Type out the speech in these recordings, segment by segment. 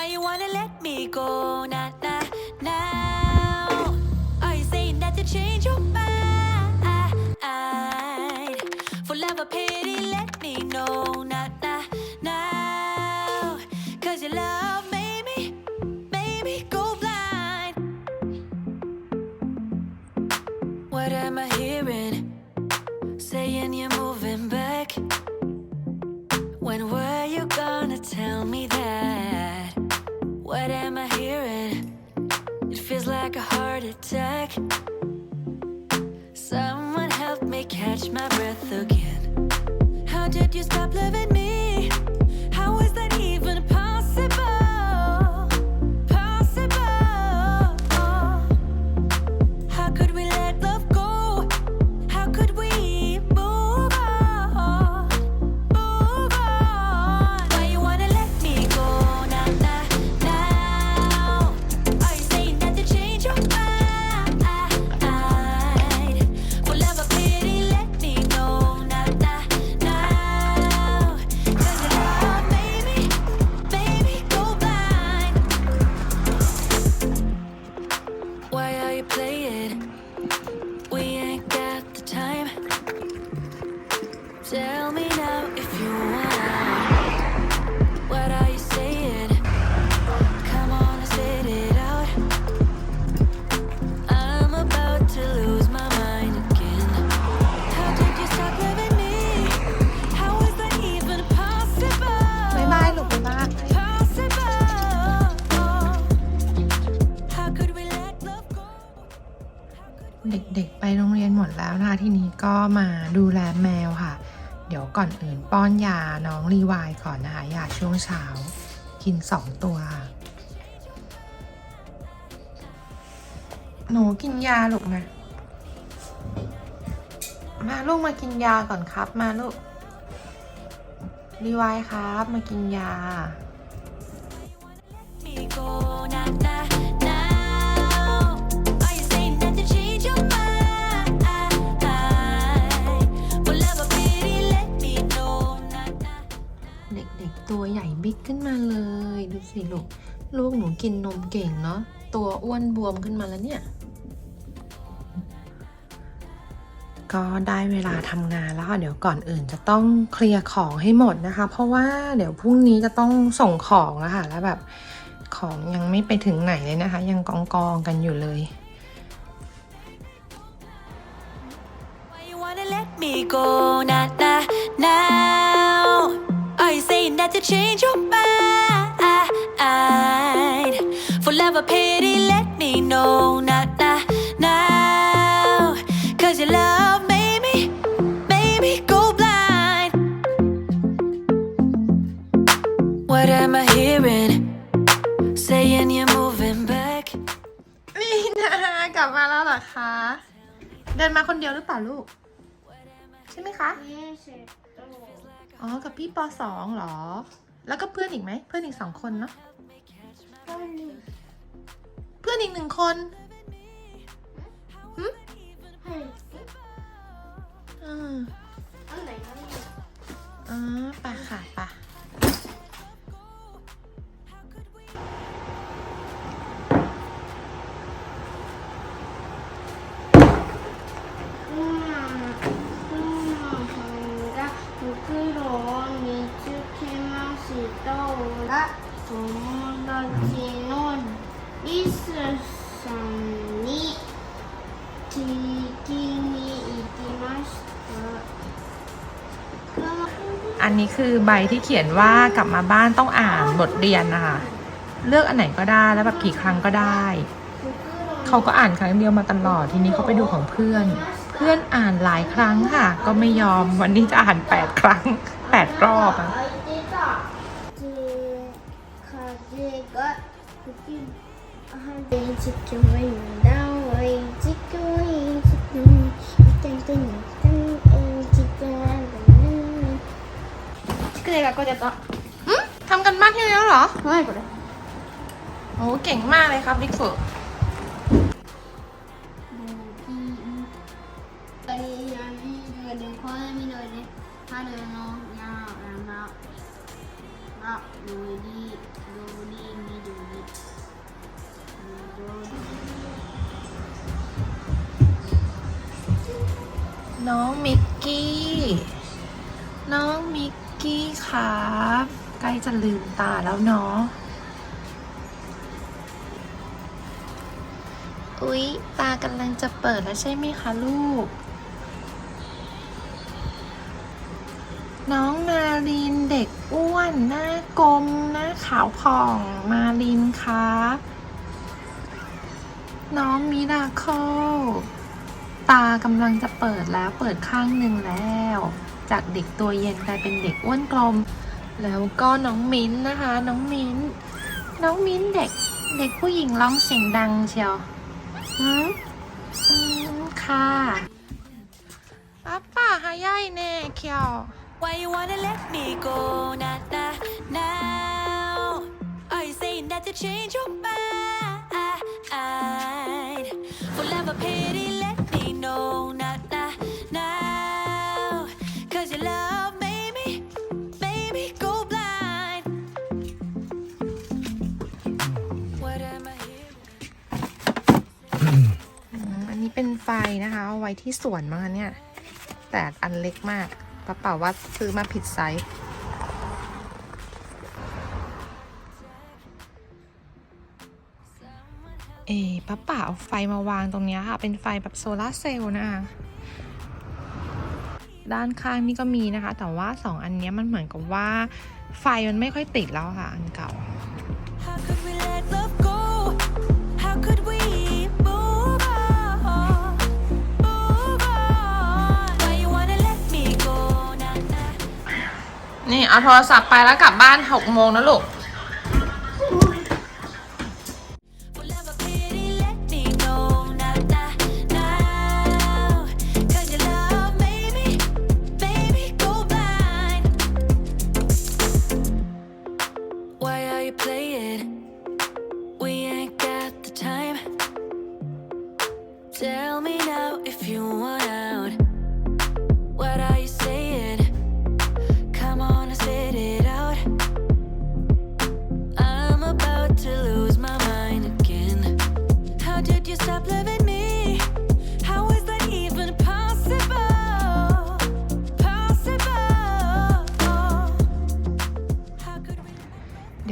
Why you wanna let me go? Nah, nah, now. Are you saying that to change your mind? For love or pity, let me know. Nah, nah, now. Cause your love made me, made me go blind. What am I hearing? Saying you're attack. Someone help me catch my breath again. How did you stop loving me? เด็กๆ ไปโรงเรียนหมดแล้วนะคะทีนี้ก็มาดูแลแมวค่ะ เดี๋ยวก่อนอื่นป้อนยาน้องรีวายก่อนนะคะยาช่วงเช้า กินสองตัวค่ะหนูกินยาลูกมามาลูกมากินยาก่อนครับ มาลูกรีวายครับ มากินยา ตัวใหญ่บิ๊กขึ้นมาเลย ดูสิลูก ลูกหนูกินนมเก่งเนาะ ตัวอ้วนบวมขึ้นมาแล้วเนี่ย ก็ได้เวลาทำงานแล้วค่ะ เดี๋ยวก่อนอื่นจะต้องเคลียร์ของให้หมดนะคะ เพราะว่าเดี๋ยวพรุ่งนี้จะต้องส่งของแล้วค่ะ แล้วแบบของยังไม่ไปถึงไหนเลยนะคะ ยังกองกองกันอยู่เลย Why you wanna let me go? Nah, nah, you saying that to change your mind? For love or pity, let me know. Nah, nah, now. Cause your love made me, made me go blind. What am I hearing? Saying you're moving back. นี่นะ กลับมาแล้วเหรอคะ เดินมาคนเดียวหรือเปล่าลูก ใช่ไหมคะ อ๋อ กับพี่ปสองเหรอ แล้วก็เพื่อนอีกไหม เพื่อนอีกสองคนเนาะเพื่อนอีกหนึ่งคนหึอืมอ๋อไปะค่ะไปะ 友達のリスさんに聞きに行きました อันนี้คือใบที่เขียนว่ากลับมาบ้านต้องอ่านบทเรียนนะคะ เลือกอันไหนก็ได้แล้วแบบกี่ครั้งก็ได้ เขาก็อ่านครั้งเดียวมาตลอด ทีนี้เขาไปดูของเพื่อน เพื่อนอ่านหลายครั้งค่ะ ก็ไม่ยอมวันนี้จะอ่านแปดครั้งแปดรอบอะ เด็กก็จะต้องทำกันบ้านที่แล้วเหรอไม่ก็เลยโอ้เก่งมากเลยครับบิ๊กเฟอร์ดดูดีดูดี น้องมิกกี้ น้องมิกกี้ครับใกล้จะลืมตาแล้วเนาะ อุ๊ย ตากำลังจะเปิดแล้วใช่ไหมคะลูก น้องมาลินเด็กอ้วน หน้ากลม หน้าขาวผ่อง มาลินครับ น้องมิราโคลตากำลังจะเปิดแล้วเปิดข้างหนึ่งแล้ว จากเด็กตัวเย็นกลายเป็นเด็กอ้วนกลม แล้วก็น้องมิ้นนะคะ น้องมิ้น น้องมิ้นเด็กเด็กผู้หญิงร้องเสียงดังเชียวอืมอืมค่ะป้าป่าหายายแน่เคียว Why you wanna let me go now, now, now? Are you saying that to change your mind? Full of a pity, let me know now, now, now. Cause your love made me, made me go blind. What am I here? อืมอันนี้เป็นไฟนะคะเอาไว้ที่สวนมั้งคะเนี่ย แต่อันเล็กมากป้าป่าว่าซื้อมาผิดไซส์ เอป้าป่าเอาไฟมาวางตรงเนี้ยค่ะ เป็นไฟแบบโซลาร์เซลล์นะคะด้านข้างนี่ก็มีนะคะ แต่ว่าสองอันเนี้ยมันเหมือนกับว่า ไฟมันไม่ค่อยติดแล้วค่ะ อันเก่า How could we let love go? How could we move on? Move on. Why you wanna let me go? Nah, nah. นี่ เอาโทรศัพท์ไปแล้วกลับบ้านหกโมงนะลูก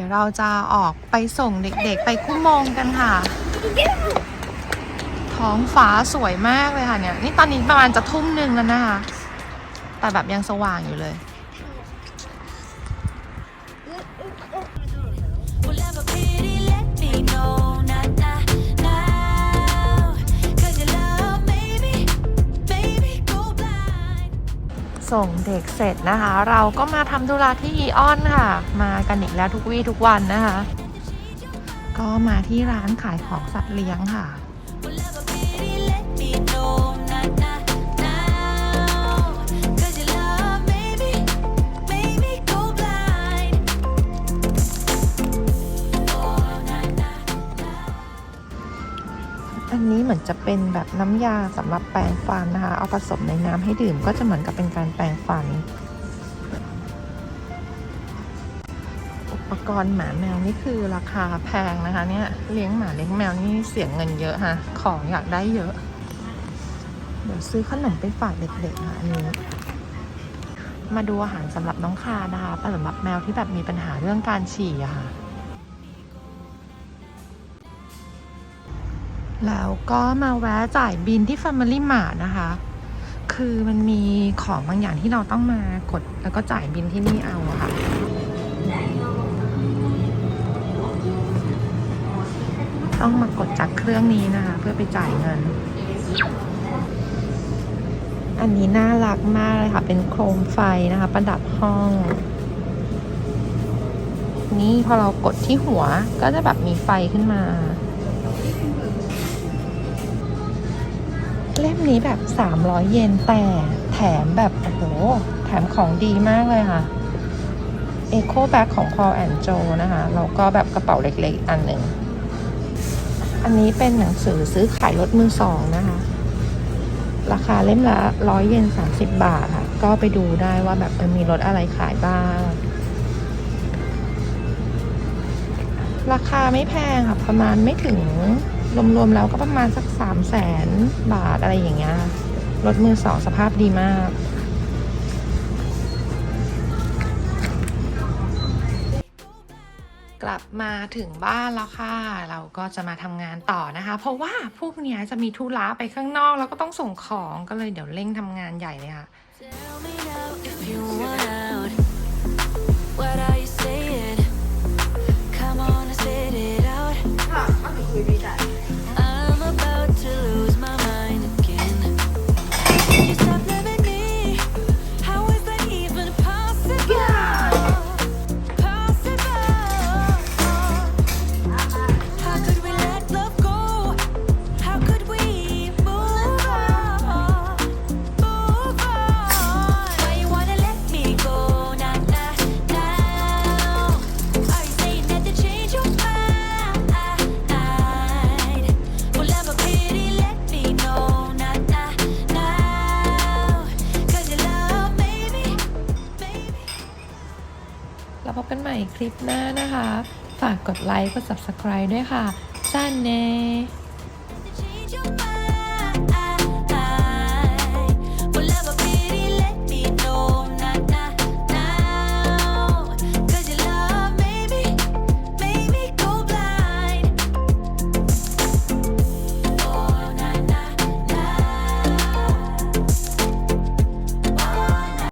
ยวเราจะออกไปส่งเด็กๆ ไปคุ้มงกันค่ะ ท้องฟ้าสวยมากเลยค่ะเนี่ย นี่ตอนนี้ประมาณจะทุ่มหนึ่งแล้วนะคะ แต่แบบยังสว่างอยู่เลย ส่งเด็กเสร็จนะคะ เราก็มาทำธุระที่อีออนค่ะ มากันอีกแล้วทุกวี่ทุกวันนะคะ ก็มาที่ร้านขายของสัตว์เลี้ยงค่ะ เป็นแบบน้ำยาสำหรับแปรงฟันนะคะ เอาผสมในน้ำให้ดื่มก็จะเหมือนกับเป็นการแปรงฟัน อุปกรณ์หมาแมวนี่คือราคาแพงนะคะเนี่ยเลี้ยงหมาเลี้ยงแมวนี่เสียงเงินเยอะค่ะ ของอยากได้เยอะ เดี๋ยวซื้อขนมไปฝากเด็กๆค่ะอันนี้มาดูอาหารสำหรับน้องคานะคะสำหรับแมวที่แบบมีปัญหาเรื่องการฉี่อะค่ะ แล้วก็มาแวะจ่ายบินที่ Family Mart นะคะ คือมันมีของบางอย่างที่เราต้องมากดแล้วก็จ่ายบินที่นี่เอาอะค่ะ ต้องมากดจากเครื่องนี้นะคะ เพื่อไปจ่ายเงิน อันนี้น่ารักมากเลยค่ะ เป็นโคมไฟนะคะ ประดับห้อง นี่พอเรากดที่หัวก็จะแบบมีไฟขึ้นมา เล่มนี้แบบ 300 เยนแต่แถมแบบ โอ้โห แถมของดีมากเลยค่ะ Eco Bag ของ Paul and Joe นะคะแล้วก็แบบกระเป๋าเล็กๆ อันหนึ่ง อันนี้เป็นหนังสือซื้อขายรถมือสองนะคะ ราคาเล่มละ 100 เยน 30 บาทค่ะ ก็ไปดูได้ว่าแบบมีรถอะไรขายบ้าง ราคาไม่แพงค่ะ ประมาณไม่ถึง รวมๆแล้วก็ประมาณสักสามแสนบาทอะไรอย่างเงี้ยรถมือสองสภาพดีมากกลับมาถึงบ้านแล้วค่ะ เราก็จะมาทำงานต่อนะคะ เพราะว่าพวกนี้จะมีธุระไปข้างนอก แล้วก็ต้องส่งของก็เลยเดี๋ยวเร่งทำงานใหญ่เลยค่ะ Tell me now if you want ลิปหน้านะคะ ฝากกดไลค์กด subscribe ด้วยค่ะจ้านเน่